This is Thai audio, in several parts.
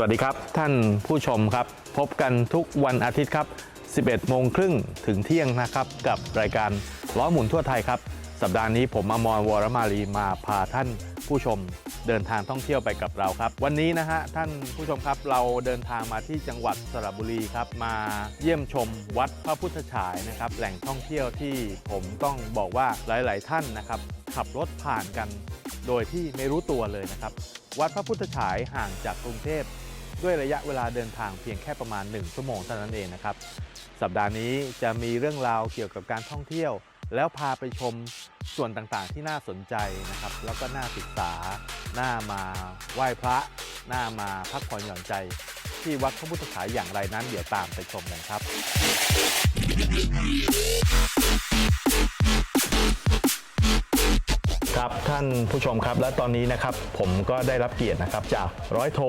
วัสดีครับ ท่านผู้ชมครับ พบกันทุกวันอาทิตย์ครับ 11 โมงครึ่งถึงเที่ยงนะครับ กับรายการล้อหมุนทั่วไทยครับ สัปดาห์นี้ผมอมรวรมาลีมาพาท่านผู้ชมเดินทางท่องเที่ยวไปกับเราครับ วันนี้นะฮะท่านผู้ชมครับเราเดินทางมาที่จังหวัดสระบุรีครับ มาเยี่ยมชมวัดพระพุทธฉายนะครับ แหล่งท่องเที่ยวที่ผมต้องบอกว่าหลาย ๆ ท่านนะครับ ขับรถผ่านกัน โดยที่ไม่รู้ตัวเลยนะครับ วัดพระพุทธฉายห่างจากกรุงเทพ ด้วยระยะเวลาเดินทางเพียงแค่ประมาณ 1 ชั่วโมงเท่านั้นเองนะครับ สัปดาห์นี้จะมีเรื่องราวเกี่ยวกับการท่องเที่ยว แล้วพาไปชมส่วนต่างๆที่น่าสนใจนะครับ แล้วก็น่าศึกษา น่ามาไหว้พระ น่ามาพักผ่อนหย่อนใจ ที่วัดพระพุทธฉายอย่างไรนั้นเดี๋ยวตามไปชมกันครับ ครับท่านผู้ชมครับ และตอนนี้นะครับผมก็ได้รับเกียรตินะครับ จากร้อยโท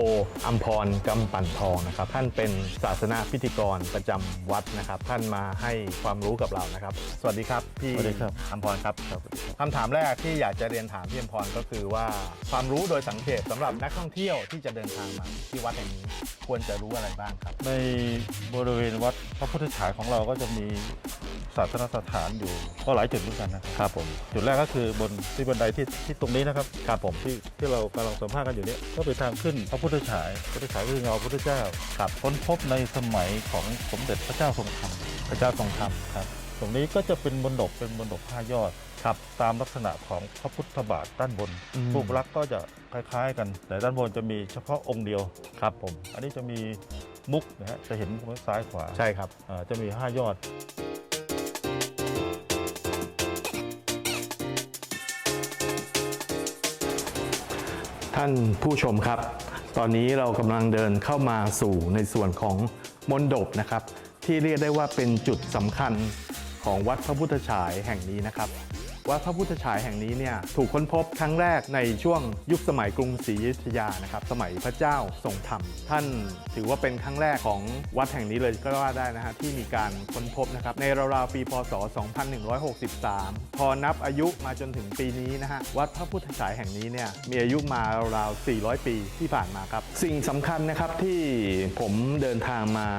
อัมพรกำปั่นทองนะครับ ท่านเป็นศาสนาพิธีกรประจำวัดนะครับ ท่านมาให้ความรู้กับเรานะครับ สวัสดีครับพี่สวัสดีครับ อัมพรครับคำถามแรกที่อยากจะเรียนถามพี่อัมพรก็คือว่าความรู้โดยสังเกตสำหรับนักท่องเที่ยวที่จะเดินทางมาที่วัดแห่งนี้ควรจะรู้อะไรบ้างครับ ในบริเวณวัดพระพุทธฉายของเราก็จะมีศาสนสถานอยู่ก็หลายจุดเหมือนกันนะครับครับผมจุดแรกก็คือบนที่บันไดที่ที่ตรงนี้นะครับครับผมที่ที่เรากำลังสัมภาษณ์กันอยู่เนี้ก็เป็นทางขึ้นพระพุทธฉายพระพุทธฉายก็คือเงาพระพุทธเจ้าครับค้นพบในสมัยของสมเด็จพระเจ้าทรงธรรมพระเจ้าทรงธรรมครับ ตรงนี้ก็จะเป็นบนดกเป็นบนดกห้ายอดครับตามลักษณะของพระพุทธบาทด้านบนอืม รูปลักษณ์ก็จะคล้ายๆ กัน แต่ด้านบนจะมีเฉพาะองค์เดียว ครับผม อันนี้จะมีมุกนะฮะจะเห็นซ้ายขวา ใช่ครับ อ่าจะมี 5 ยอด ท่านผู้ชมครับ ตอนนี้เรากำลังเดินเข้ามาสู่ในส่วนของมณฑปนะครับ ที่เรียกได้ว่าเป็นจุดสำคัญของวัดพระพุทธฉายแห่งนี้นะครับ วัดพระพุทธฉายแห่งนี้เนี่ยถูกค้นพบครั้งแรกในช่วงยุคสมัยกรุงศรีอยุธยานะครับสมัยพระเจ้าทรงธรรม ท่านถือว่าเป็นครั้งแรกของวัดแห่งนี้เลยก็ว่าได้นะฮะที่มีการค้นพบนะครับในราวๆปีพศ 2163 พอนับอายุมาจนถึงปีนี้นะฮะวัดพระพุทธฉายแห่งนี้เนี่ยมีอายุมาราวๆ400 ปีที่ผ่านมาครับ สิ่งสำคัญนะครับที่ผมเดินทางมา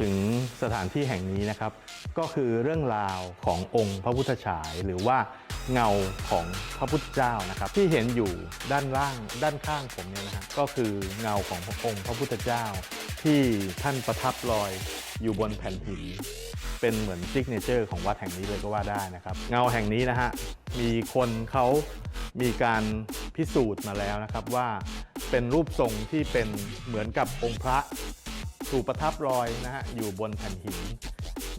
ถึงสถานที่แห่งนี้นะครับ ก็คือเรื่องราวขององค์พระพุทธฉาย หรือว่าเงาของพระพุทธเจ้านะครับ ที่เห็นอยู่ด้านล่างด้านข้างผมเนี่ยนะฮะก็คือเงาของพระองค์พระพุทธเจ้า ที่ท่านประทับลอยอยู่บนแผ่นหินเป็นเหมือนซิกเนเจอร์ของวัดแห่งนี้เลยก็ว่าได้นะครับ เงาแห่งนี้นะฮะมีคนเขามีการพิสูจน์มาแล้วนะครับว่าเป็นรูปทรงที่เป็นเหมือนกับองค์พระ ถูกประทับรอยนะฮะอยู่บนแผ่นหิน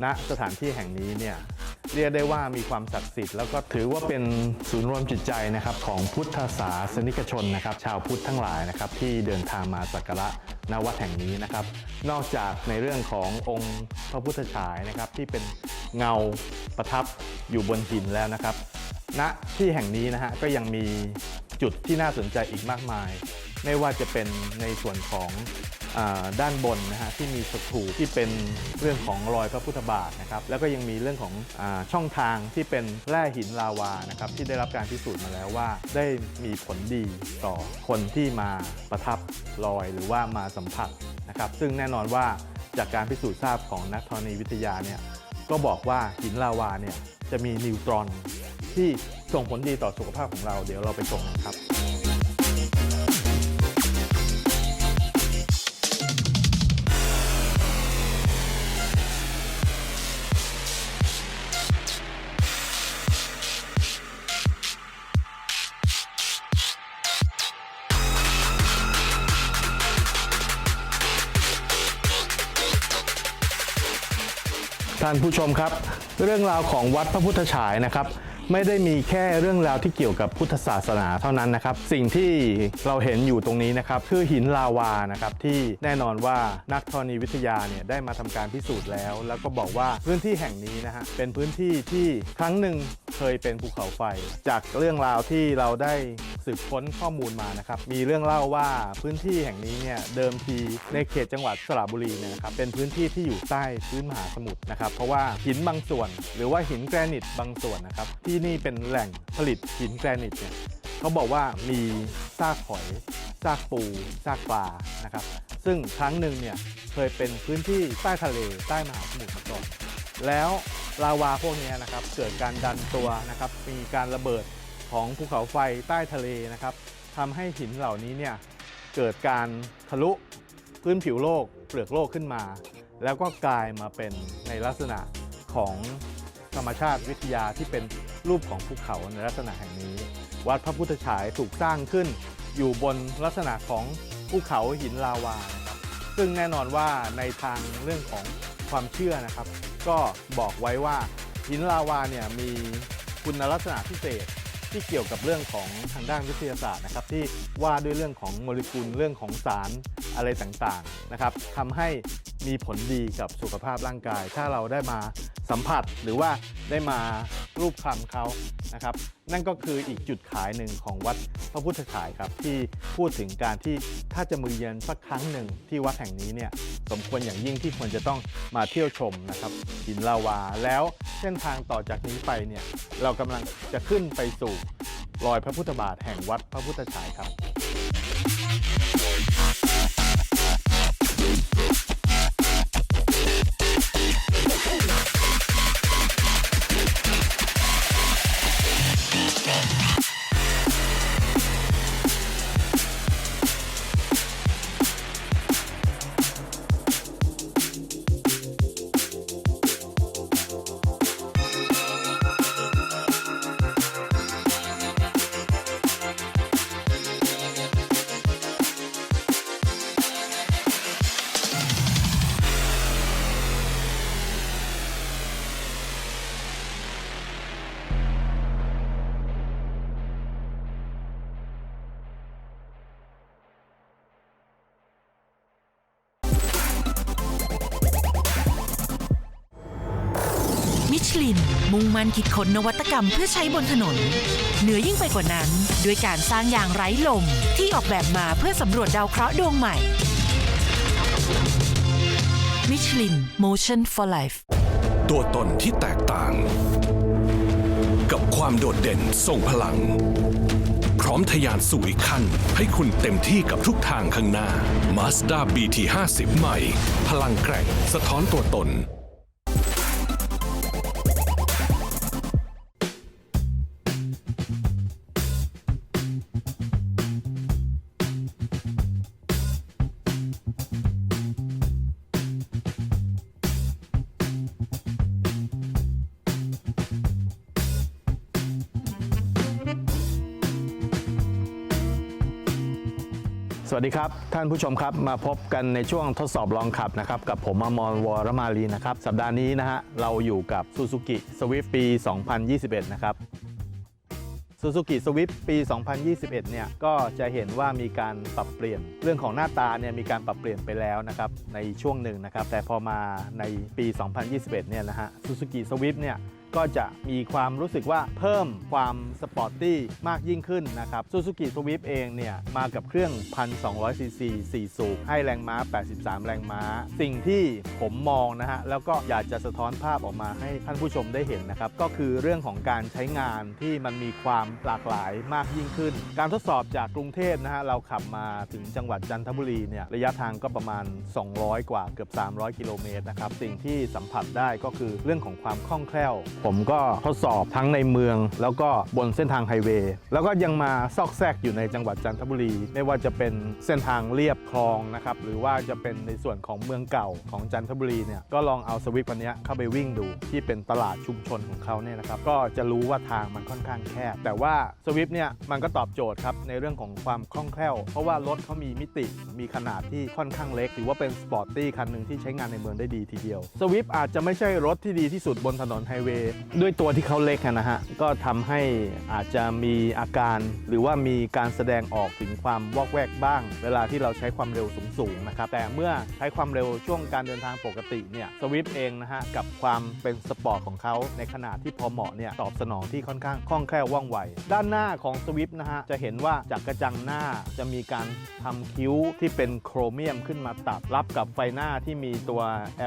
ณสถานที่แห่งนี้เนี่ยเรียกได้ว่ามีความศักดิ์สิทธิ์แล้วก็ถือว่าเป็นศูนย์รวมจิตใจนะครับของพุทธศาสนิกชนนะครับ ชาวพุทธทั้งหลายนะครับ ที่เดินทางมาสักการะณวัดแห่งนี้นะครับ นอกจากในเรื่องขององค์พระพุทธฉายนะครับที่เป็นเงาประทับอยู่บนหินแล้วนะครับ ณที่แห่งนี้นะฮะก็ยังมีจุดที่น่าสนใจอีกมากมาย ไม่ว่าจะเป็นในส่วนของอด้านบนนะฮะที่มีสถูปที่เป็นเรื่องของรอยพระพุทธบาทนะครับแล้วก็ยังมีเรื่องของอช่องทางที่เป็นแร่หินลาวานะครับที่ได้รับการพิสูจน์มาแล้วว่า ได้มีผลดีต่อคนที่มาประทับรอยหรือว่ามาสัมผัสนะครับซึ่งแน่นอนว่าจากการพิสูจน์ทราบของนักธรณีวิทยาเนี่ยก็บอกว่าหินลาวาเนี่ยจะมีนิวตรอน ที่ส่งผลดีต่อสุขภาพของเรา เดี๋ยวเราไปชมกันครับ ท่านผู้ชมครับ เรื่องราวของวัดพระพุทธฉายนะครับ ไม่ได้มีแค่เรื่องราวที่เกี่ยวกับพุทธศาสนาเท่านั้นนะครับ สิ่งที่เราเห็นอยู่ตรงนี้นะครับคือหินลาวานะครับที่แน่นอนว่านักธรณีวิทยาเนี่ยได้มาทำการพิสูจน์แล้ว แล้วก็บอกว่าพื้นที่แห่งนี้นะฮะเป็นพื้นที่ที่ครั้งหนึ่งเคยเป็นภูเขาไฟ จากเรื่องราวที่เราได้สืบค้นข้อมูลมานะครับมีเรื่องเล่าว่าพื้นที่แห่งนี้เนี่ยเดิมทีในเขตจังหวัดสระบุรีเนี่ยนะครับเป็นพื้นที่ที่อยู่ใต้พื้นมหาสมุทรนะครับเพราะว่าหินบางส่วน หรือว่าหินแกรนิตบางส่วนนะครับที่ที่นี่เป็นแหล่งผลิตหินแกรนิตเนี่ยเขาบอกว่ามีซากหอยซากปูซากปลานะครับ ซึ่งครั้งหนึ่งเนี่ยเคยเป็นพื้นที่ใต้ทะเลใต้มหาสมุทรมาก่อนแล้วลาวาพวกนี้นะครับเกิดการดันตัวนะครับมีการระเบิดของภูเขาไฟใต้ทะเลนะครับทำให้หินเหล่านี้เนี่ยเกิดการทะลุพื้นผิวโลกเปลือกโลกขึ้นมา แล้วก็กลายมาเป็นในลักษณะของธรรมชาติวิทยาที่เป็น รูปของภูเขาในลักษณะแห่งนี้ วัดพระพุทธฉายถูกสร้างขึ้น อยู่บนลักษณะของภูเขาหินลาวานะครับซึ่งแน่นอนว่าในทางเรื่องของความเชื่อนะครับ ก็บอกไว้ว่าหินลาวาเนี่ยมีคุณลักษณะพิเศษ ที่เกี่ยวกับเรื่องของทางด้านวิทยาศาสตร์นะครับ ที่ว่าด้วยเรื่องของโมเลกุลเรื่องของสารอะไรต่างๆนะครับทำให้มีผลดีกับสุขภาพร่างกาย ถ้าเราได้มาสัมผัสหรือว่าได้มารูปคลำเขานะครับ นั่นก็คืออีกจุดขายหนึ่งของวัดพระพุทธฉายครับ ที่พูดถึงการที่ถ้าจะมือเยือนสักครั้งหนึ่งที่วัดแห่งนี้เนี่ยสมควรอย่างยิ่งที่ควรจะต้องมาเที่ยวชมนะครับหินลาวา แล้วเส้นทางต่อจากนี้ไปเนี่ยเรากำลังจะขึ้นไปสู่รอยพระพุทธบาทแห่งวัดพระพุทธฉายครับ มั่นคิดค้นนวัตกรรมเพื่อใช้บนถนน เหนือยิ่งไปกว่านั้น ด้วยการสร้างยางไร้ลมที่ออกแบบมาเพื่อสำรวจดาวเคราะห์ดวงใหม่มิชลิน Motion for Life ตัวตนที่แตกต่าง กับความโดดเด่นทรงพลัง พร้อมทะยานสู่อีกขั้น ให้คุณเต็มที่กับทุกทางข้างหน้า Mazda BT50 ใหม่ พลังแกร่งสะท้อนตัวตน วัสดีครับท่านผู้ชมครับมาพบกันในช่วงทดสอบลองขับนะครับกับผมอมรวรมาลีนะครับสัปดาห์นี้นะฮะเราอยู่กับ Suzuki Swift ปี 2021 นะครับ Suzuki Swift ปี 2021 เนี่ยก็จะเห็นว่ามีการปรับเปลี่ยนเรื่องของหน้าตาเนี่ยมีการปรับเปลี่ยนไปแล้วนะครับในช่วงหนึ่งนะครับแต่พอมาในปี 2021 เนี่ยนะฮะ Suzuki Swift เนี่ย ก็จะมีความรู้สึกว่าเพิ่มความสปอร์ตตี้มากยิ่งขึ้นนะครับ Suzuki Swift เองเนี่ยมากับเครื่อง 1,200 ซีซี4สูบให้แรงม้า 83 แรงม้า สิ่งที่ผมมองนะฮะ แล้วก็อยากจะสะท้อนภาพออกมาให้ท่านผู้ชมได้เห็นนะครับ ก็คือเรื่องของการใช้งานที่มันมีความหลากหลายมากยิ่งขึ้น การทดสอบจากกรุงเทพนะฮะ เราขับมาถึงจังหวัดจันทบุรีเนี่ยระยะทางก็ประมาณ 200 กว่าเกือบ 300 กิโลเมตรนะครับ สิ่งที่สัมผัสได้ก็คือเรื่องของความคล่องแคล่วผมก็ทดสอบทั้งในเมือง แล้วก็บนเส้นทางไฮเวย์แล้วก็ยังมาซอกแซกอยู่ในจังหวัดจันทบุรี ไม่ว่าจะเป็นเส้นทางเรียบคลองนะครับหรือว่าจะเป็นในส่วนของเมืองเก่าของจันทบุรีเนี่ยก็ลองเอาสวิปอันนี้เข้าไปวิ่งดูที่เป็นตลาดชุมชนของเขาเนี่ยนะครับก็จะรู้ว่าทางมันค่อนข้างแคบแต่ว่าสวิปเนี่ยมันก็ตอบโจทย์ครับในเรื่องของความคล่องแคล่ว เพราะว่ารถเขามีมิติมีขนาดที่ค่อนข้างเล็ก ถือว่าเป็นสปอร์ตตี้คันหนึ่งที่ใช้งานในเมืองได้ดีทีเดียวสวิปอาจจะไม่ใช่รถที่ดีที่สุดบนถนนไฮเวย์ด้วยตัวที่เขาเล็กนะฮะ ก็ทำให้อาจจะมีอาการหรือว่ามีการแสดงออกถึงความวอกแวกบ้าง เวลาที่เราใช้ความเร็วสูงๆนะครับ แต่เมื่อใช้ความเร็วช่วงการเดินทางปกติเนี่ยสวิฟเองนะฮะ กับความเป็นสปอร์ตของเขาในขนาดที่พอเหมาะเนี่ยตอบสนองที่ค่อนข้างคล่องแคล่วว่องไว ด้านหน้าของสวิฟนะฮะ จะเห็นว่าจากกระจังหน้าจะมีการทำคิ้วที่เป็นโครเมียมขึ้นมาตัดรับกับไฟหน้าที่มีตัว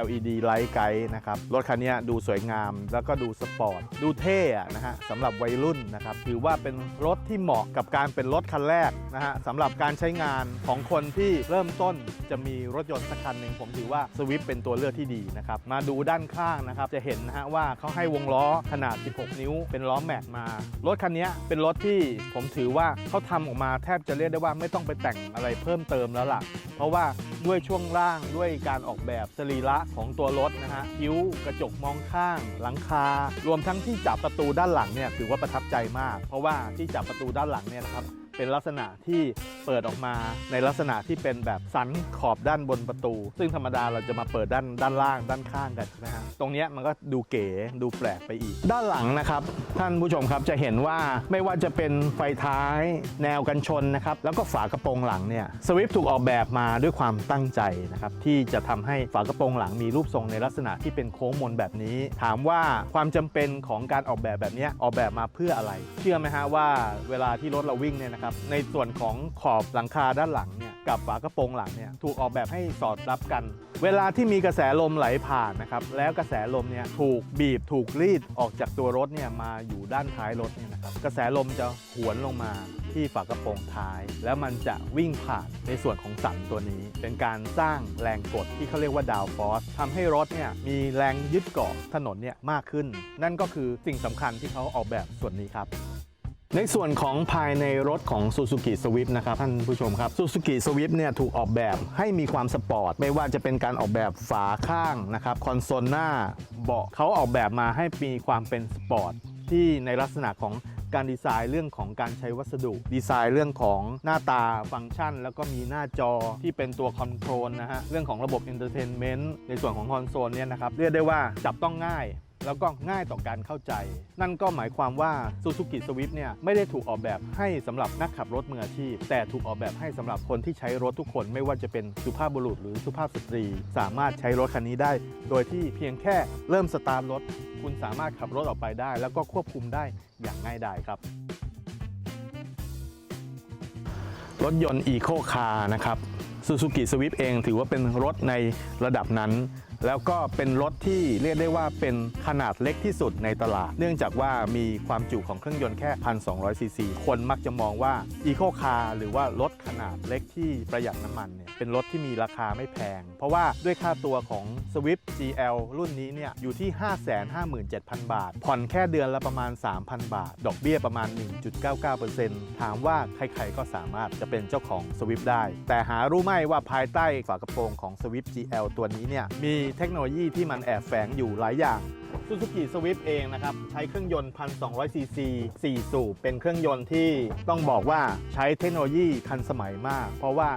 LED Light Guide นะครับรถคันนี้ดูสวยงามแล้วก็ดูสปอร์ต ดูเท่อะนะฮะสำหรับวัยรุ่นนะครับ ถือว่าเป็นรถที่เหมาะกับการเป็นรถคันแรกนะฮะสำหรับการใช้งานของคนที่เริ่มต้นจะมีรถยนต์สักคันหนึ่งผมถือว่าสวิฟเป็นตัวเลือกที่ดีนะครับ มาดูด้านข้างนะครับ จะเห็นนะฮะว่าเขาให้วงล้อขนาด 16 นิ้ว เป็นล้อแม็กมา รถคันนี้เป็นรถที่ผมถือว่าเขาทำออกมาแทบจะเรียกได้ว่าไม่ต้องไปแต่งอะไรเพิ่มเติมแล้วล่ะ เพราะว่าด้วยช่วงล่างด้วยการออกแบบสรีระของตัวรถนะฮะคิ้วกระจกมองข้าง หลังคารวมทั้งที่จับประตูด้านหลังเนี่ยถือว่าประทับใจมาก เพราะว่าที่จับประตูด้านหลังเนี่ยนะครับ เป็นลักษณะที่เปิดออกมาในลักษณะที่เป็นแบบสันขอบด้านบนประตู ซึ่งธรรมดาเราจะมาเปิดด้านด้านล่างด้านข้างกันใช่ไหมฮะตรงนี้มันก็ดูเก๋ดูแปลกไปอีก ด้านหลังนะครับท่านผู้ชมครับจะเห็นว่าไม่ว่าจะเป็นไฟท้ายแนวกันชนนะครับแล้วก็ฝากระโปรงหลังเนี่ยสวิฟถูกออกแบบมาด้วยความตั้งใจนะครับที่จะทำให้ฝากระโปรงหลังมีรูปทรงในลักษณะที่เป็นโค้งมนแบบนี้ ถามว่าความจำเป็นของการออกแบบแบบนี้ออกแบบมาเพื่ออะไร เชื่อไหมฮะว่าเวลาที่รถเราวิ่งเนี่ยนะครับนะครับในส่วนของขอบหลังคาด้านหลังเนี่ยกับฝากระโปรงหลังเนี่ยถูกออกแบบให้สอดรับกัน เวลาที่มีกระแสลมไหลผ่านนะครับแล้วกระแสลมเนี่ยถูกบีบถูกรีดออกจากตัวรถเนี่ยมาอยู่ด้านท้ายรถเนี่ยนะครับกระแสลมจะหวนลงมาที่ฝากระโปรงท้าย แล้วมันจะวิ่งผ่านในส่วนของสันตัวนี้ เป็นการสร้างแรงกดที่เขาเรียกว่าดาวฟอสทำให้รถเนี่ยมีแรงยึดเกาะถนนเนี่ยมากขึ้น นั่นก็คือสิ่งสำคัญที่เขาออกแบบส่วนนี้ครับ ในส่วนของภายในรถของ Suzuki Swift นะครับท่านผู้ชมครับ Suzuki Swift เนี่ยถูกออกแบบให้มีความสปอร์ต ไม่ว่าจะเป็นการออกแบบฝาข้างนะครับคอนโซลหน้าเบาะเขาออกแบบมาให้มีความเป็นสปอร์ต ที่ในลักษณะของการดีไซน์เรื่องของการใช้วัสดุ ดีไซน์เรื่องของหน้าตาฟังก์ชัน แล้วก็มีหน้าจอที่เป็นตัวคอนโทรลนะฮะเรื่องของระบบ Entertainment ในส่วนของคอนโซลเนี่ยนะครับเรียกได้ว่าจับต้องง่าย แล้วก็ง่ายต่อการเข้าใจ นั่นก็หมายความว่า Suzuki Swift เนี่ยไม่ได้ถูกออกแบบให้สำหรับนักขับรถมืออาชีพ แต่ถูกออกแบบให้สำหรับคนที่ใช้รถทุกคนไม่ว่าจะเป็นสุภาพบุรุษหรือสุภาพสตรี สามารถใช้รถคันนี้ได้ โดยที่เพียงแค่เริ่มสตาร์ทรถ คุณสามารถขับรถออกไปได้ แล้วก็ควบคุมได้อย่างง่ายดายครับรถยนต์ Eco Car นะครับ Suzuki Swift เองถือว่าเป็นรถในระดับนั้น แล้วก็เป็นรถที่เรียกได้ว่าเป็นขนาดเล็กที่สุดในตลาด เนื่องจากว่ามีความจุของเครื่องยนต์แค่ 1,200 ซีซี คนมักจะมองว่า Eco Car หรือว่ารถขนาดเล็กที่ประหยัดน้ำมันเนี่ยเป็นรถที่มีราคาไม่แพง เพราะว่าด้วยค่าตัวของ Swift GL รุ่นนี้เนี่ยอยู่ที่ 557,000 บาท ผ่อนแค่เดือนละประมาณ 3,000 บาท ดอกเบี้ยประมาณ 1.99%ถามว่าใครๆก็สามารถจะเป็นเจ้าของ Swift ได้ แต่หารู้ไหมว่าภายใต้ฝากระโปรงของ Swift GL ตัวนี้เนี่ยมีเทคโนโลยีที่มันแอบแฝงอยู่หลายอย่าง Suzuki Swift เองนะครับ ใช้เครื่องยนต์ 1,200 ซีซี 4 สูบ เป็นเครื่องยนต์ที่ต้องบอกว่าใช้เทคโนโลยีทันสมัยมาก เพราะว่า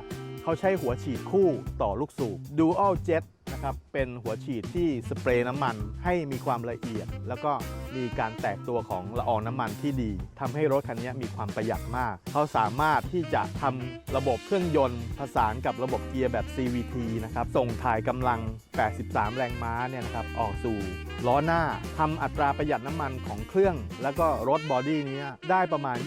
เขาใช้หัวฉีดคู่ต่อลูกสูบ Dual Jet นะครับเป็นหัวฉีดที่สเปรย์น้ำมันให้มีความละเอียด แล้วก็มีการแตกตัวของละอองน้ำมันที่ดีทำให้รถคันนี้มีความประหยัดมาก เขาสามารถที่จะทำระบบเครื่องยนต์ผสานกับระบบเกียร์แบบ CVT นะครับส่งถ่ายกำลัง 83 แรงม้าเนี่ยนะครับออกสู่ล้อหน้าทำอัตราประหยัดน้ำมันของเครื่อง แล้วก็รถบอดี้นี้ได้ประมาณ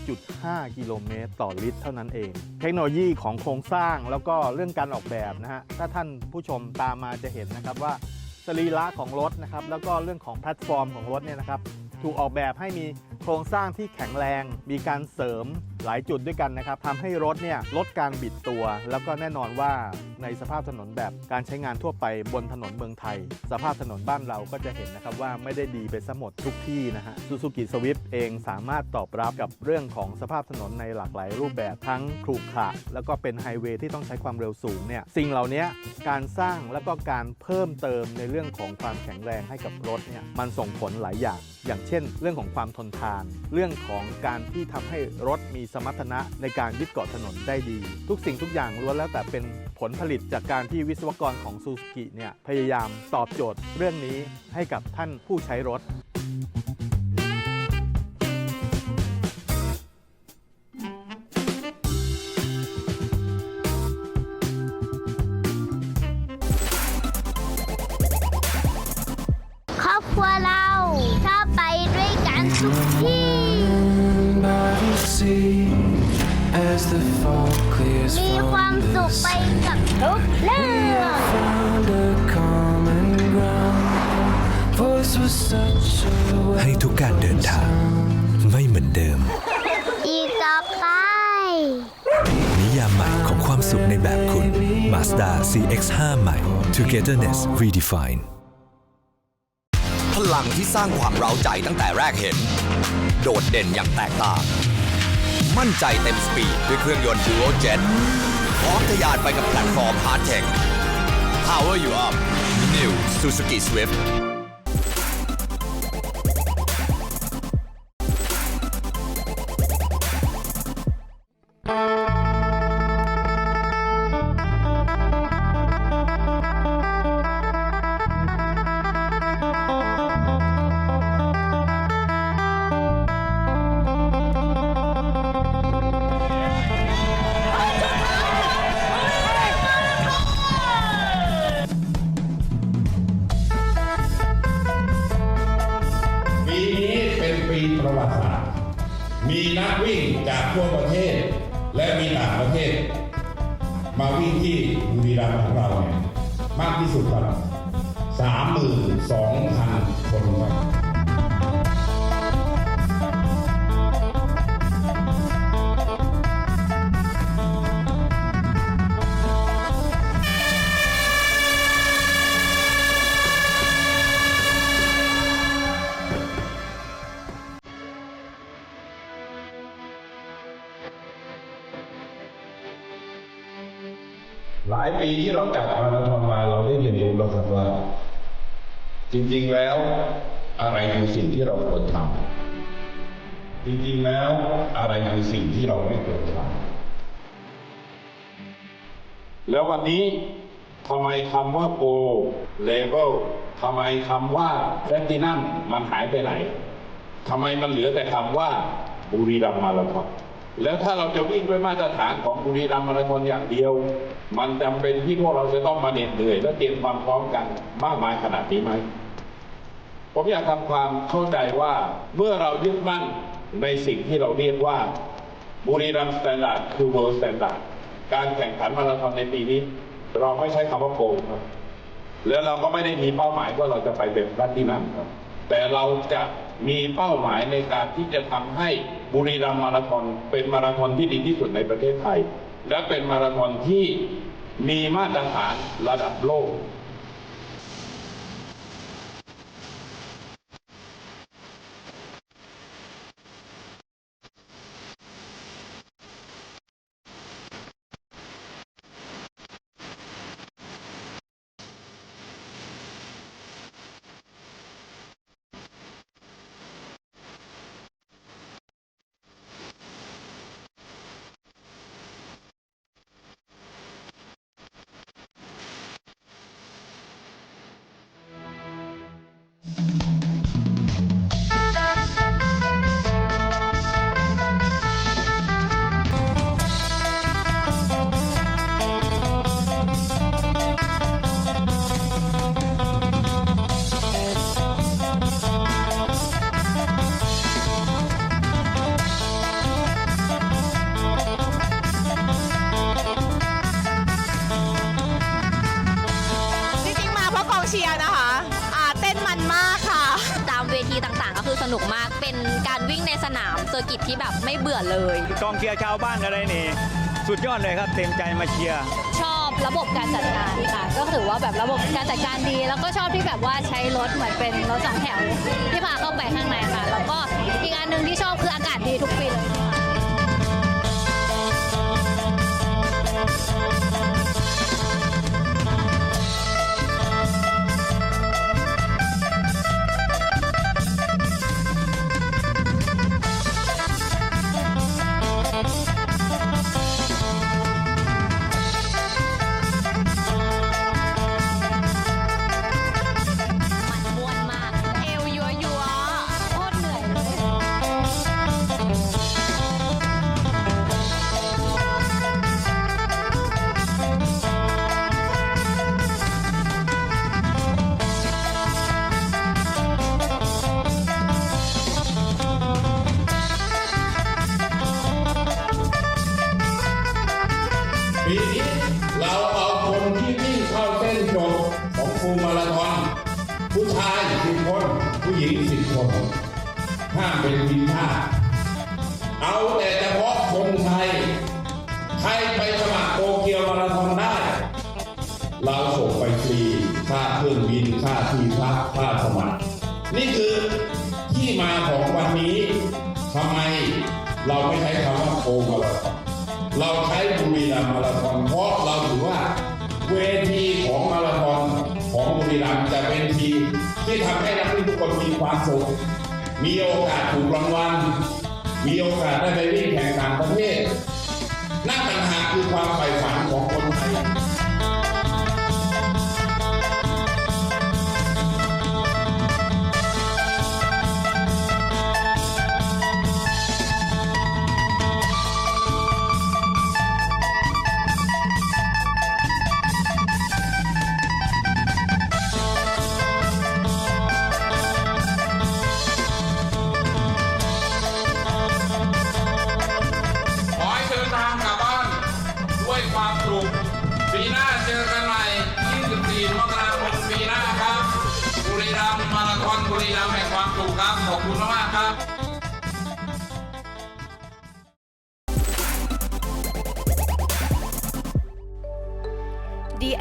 24.5 กิโลเมตรต่อลิตร เท่านั้นเอง เทคโนโลยีของโครงสร้างแล้วก็เรื่องการออกแบบนะฮะถ้าท่านผู้ชมตามมาจะเห็นนะครับว่าสรีระของรถนะครับแล้วก็เรื่องของแพลตฟอร์มของรถเนี่ยนะครับถูกออกแบบให้มี โครงสร้างที่แข็งแรง มีการเสริมหลายจุดด้วยกันนะครับทำให้รถเนี่ยลดการบิดตัว แล้วก็แน่นอนว่าในสภาพถนนแบบการใช้งานทั่วไปบนถนนเมืองไทย สภาพถนนบ้านเราก็จะเห็นนะครับว่าไม่ได้ดีไปซะหมดทุกที่นะฮะซูซูกิสวิฟเองสามารถตอบรับกับเรื่องของสภาพถนนในหลากหลายรูปแบบทั้งขรุขระแล้วก็เป็นไฮเวย์ที่ต้องใช้ความเร็วสูงเนี่ยสิ่งเหล่านี้การสร้างแล้วก็การเพิ่มเติมในเรื่องของความแข็งแรงให้กับรถเนี่ยมันส่งผลหลายอย่าง อย่างเช่น เรื่องของความทนทานเรื่องของการที่ทำให้รถมีสมรรถนะในการยึดเกาะถนนได้ดี ทุกสิ่งทุกอย่างล้วนแล้วแต่เป็นผลผลิตจากการที่วิศวกรของซูซูกิเนี่ยพยายามตอบโจทย์เรื่องนี้ให้กับท่านผู้ใช้รถ มีความ from สุ the ขไป sea. กับทุกเรื่อง Found a common ground. Voice was such a ให้ทุกการเดินทางไม่เหมือนเดิม อีกต่อไป นิยามใหม่ของความสุขในแบบคุณ Mazda CX-5 ใหม่ Togetherness Redefined พลังที่สร้างความเร้าใจตั้งแต่แรกเห็น โดดเด่นอย่างแตกต่าง มั่นใจเต็มสปีดด้วยเครื่องยนต์ Duo Jet พร้อมทะยานไปกับแพลตฟอร์ม Hard Tech Power You Up New Suzuki Swift ายปีที่เราจัดมาเราธอนมาเราได้เรียนรู้แล้วครับว่า จริง ๆแล้วอะไรคือสิ่งที่เราควรทำจริงๆแล้วอะไรคือสิ่งที่เราไม่ควรทำแล้ววันนี้ทำไมคำว่าโกเลเวลทำไมคำว่าแพลตินัมมันหายไปไหนทำไมมันเหลือแต่คำว่าบุรีรัมย์มาราธอน แล้วถ้าเราจะวิ่งด้วยมาตรฐานของบุรีรัมย์มาราธอนอย่างเดียว มันจำเป็นที่พวกเราจะต้องมาเหน็ดเหนื่อย และเตรียมความพร้อมกันมากมายขนาดนี้ไหมผมอยากทำความเข้าใจว่าเมื่อเรายึดมั่นในสิ่งที่เราเรียกว่าบุรีรัมย์สแตนดาร์ดคือ world standard การแข่งขันมาราธอนในปีนี้ เราไม่ใช้คำว่าโกงครับแล้วเราก็ไม่ได้มีเป้าหมายว่าเราจะไปเป็นพระที่นั่งครับ แต่เราจะมีเป้าหมายในการที่จะทำให้ บุรีรัมย์มาราธอนเป็นมาราธอนที่ดีที่สุดในประเทศไทย และเป็นมาราธอนที่มีมาตรฐานระดับโลก แบบไม่เบื่อเลย กองเชียร์ชาวบ้านอะไรนี่ สุดยอดเลยครับเต็มใจมาเชียร์ชอบระบบการจัดการค่ะ ก็ถือว่าแบบระบบการจัดการดี แล้วก็ชอบที่แบบว่าใช้รถเหมือนเป็นรถสองแถวที่พาเข้าไปข้างในค่ะ แล้วก็อีกอันหนึ่งที่ชอบคืออากาศดีทุกปีเลย เวทีของมาราธอนของบุรีรัมย์จะเป็นทีที่ทำให้นักวิ่งทุกคนมีความสุข มีโอกาสถูกรางวัล มีโอกาสได้ไปวิ่งแข่งต่างประเทศนั่นต่างหากคือความใฝ่ฝันของคน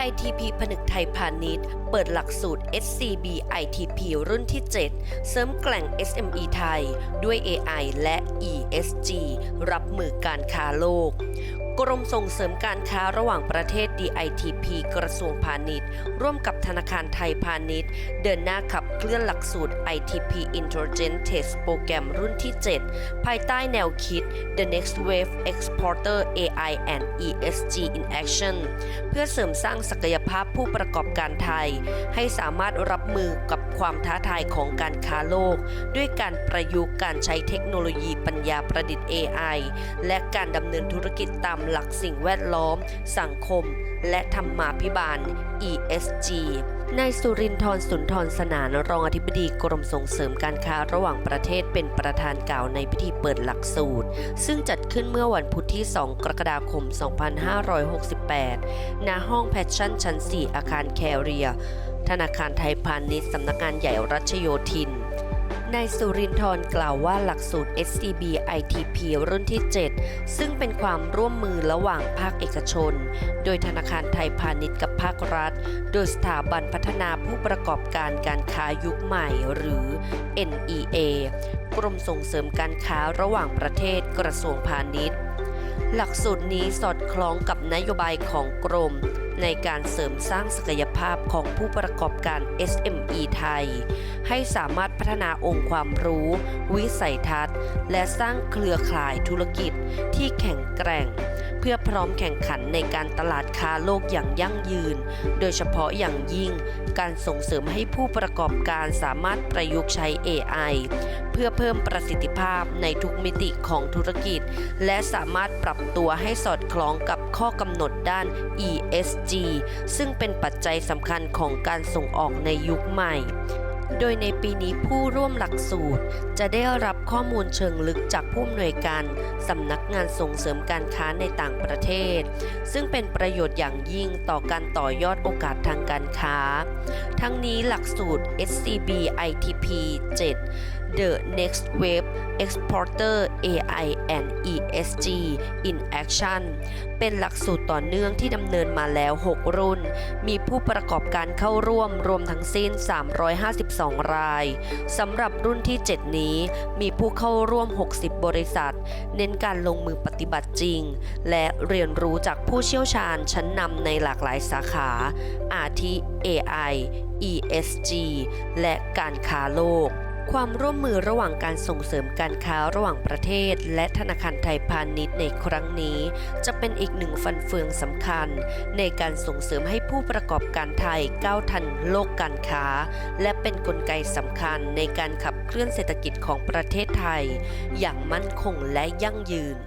ITP ผนึกไทยพาณิชย์ เปิดหลักสูตร SCB ITP รุ่นที่ 7 เสริมแกล่ง SME ไทย ด้วย AI และ ESG รับมือการค้าโลก กรมส่งเสริมการค้าระหว่างประเทศ DITP กระทรวงพาณิชย์ ร่วมกับธนาคารไทยพาณิชย์ เดินหน้าขับเคลื่อนหลักสูตร ITP Intelligent Test โปรแกรมรุ่นที่ 7 ภายใต้แนวคิด The Next Wave Exporter AI and ESG in Action เพื่อเสริมสร้างศักยภาพผู้ประกอบการไทย ให้สามารถรับมือกับ ความท้าทายของการค้าโลก ด้วยการประยุกต์การใช้เทคโนโลยีปัญญาประดิษฐ์ AI และการดำเนินธุรกิจตามหลักสิ่งแวดล้อม สังคม และธรรมาภิบาล ESG นายสุรินทร์สุนทรสนานรองอธิบดีกรมส่งเสริมการค้าระหว่างประเทศเป็นประธานกล่าวในพิธีเปิดหลักสูตร ซึ่งจัดขึ้นเมื่อวันพุธที่ 2 กรกฎาคม 2568 ณ ห้องแพชชั่นชั้น 4 อาคารแคเรีย ธนาคารไทยพาณิชย์สำนักงานใหญ่รัชโยธินนายสุรินทร์กล่าวว่าหลักสูตร SCB ITP รุ่นที่ 7 ซึ่งเป็นความร่วมมือระหว่างภาคเอกชน โดยธนาคารไทยพาณิชย์กับภาครัฐ โดยสถาบันพัฒนาผู้ประกอบการการค้ายุคใหม่หรือ NEA กรมส่งเสริมการค้าระหว่างประเทศกระทรวงพาณิชย์ หลักสูตรนี้สอดคล้องกับนโยบายของกรม ในการเสริมสร้างศักยภาพของผู้ประกอบการ SME ไทย ให้สามารถพัฒนาองค์ความรู้ วิสัยทัศน์ และสร้างเครือข่ายธุรกิจที่แข็งแกร่ง เพื่อพร้อมแข่งขันในการตลาดค้าโลกอย่างยั่งยืน โดยเฉพาะอย่างยิ่ง การส่งเสริมให้ผู้ประกอบการสามารถประยุกต์ใช้ AI เพื่อเพิ่มประสิทธิภาพในทุกมิติของธุรกิจ และสามารถปรับตัวให้สอดคล้องกับข้อกำหนดด้าน ESG ซึ่งเป็นปัจจัยสำคัญของการส่งออกในยุคใหม่ โดยในปีนี้ผู้ร่วมหลักสูตร จะได้รับข้อมูลเชิงลึกจากผู้อำนวยการสำนักงานส่งเสริมการค้าในต่างประเทศ ซึ่งเป็นประโยชน์อย่างยิ่งต่อการต่อยอดโอกาสทางการค้า ทั้งนี้หลักสูตร SCB ITP 7 The Next Wave Exporter AI and ESG in Action เป็นหลักสูตรต่อเนื่องที่ดำเนินมาแล้ว 6 รุ่น มีผู้ประกอบการเข้าร่วมรวมทั้งสิ้น 352 รายสำหรับรุ่นที่ 7 นี้ มีผู้เข้าร่วม 60 บริษัท เน้นการลงมือปฏิบัติจริง และเรียนรู้จากผู้เชี่ยวชาญชั้นนำในหลากหลายสาขา อาทิ AI ESG และการค้าโลก ความร่วมมือระหว่างการส่งเสริมการค้าระหว่างประเทศ และธนาคารไทยพาณิชย์ในครั้งนี้ จะเป็นอีกหนึ่งฟันเฟืองสำคัญ ในการส่งเสริมให้ผู้ประกอบการไทยก้าวทันโลกการค้า และเป็นนกลไกสำคัญในการขับเคลื่อนเศรษฐกิจของประเทศไทย อย่างมั่นคงและยั่งยืน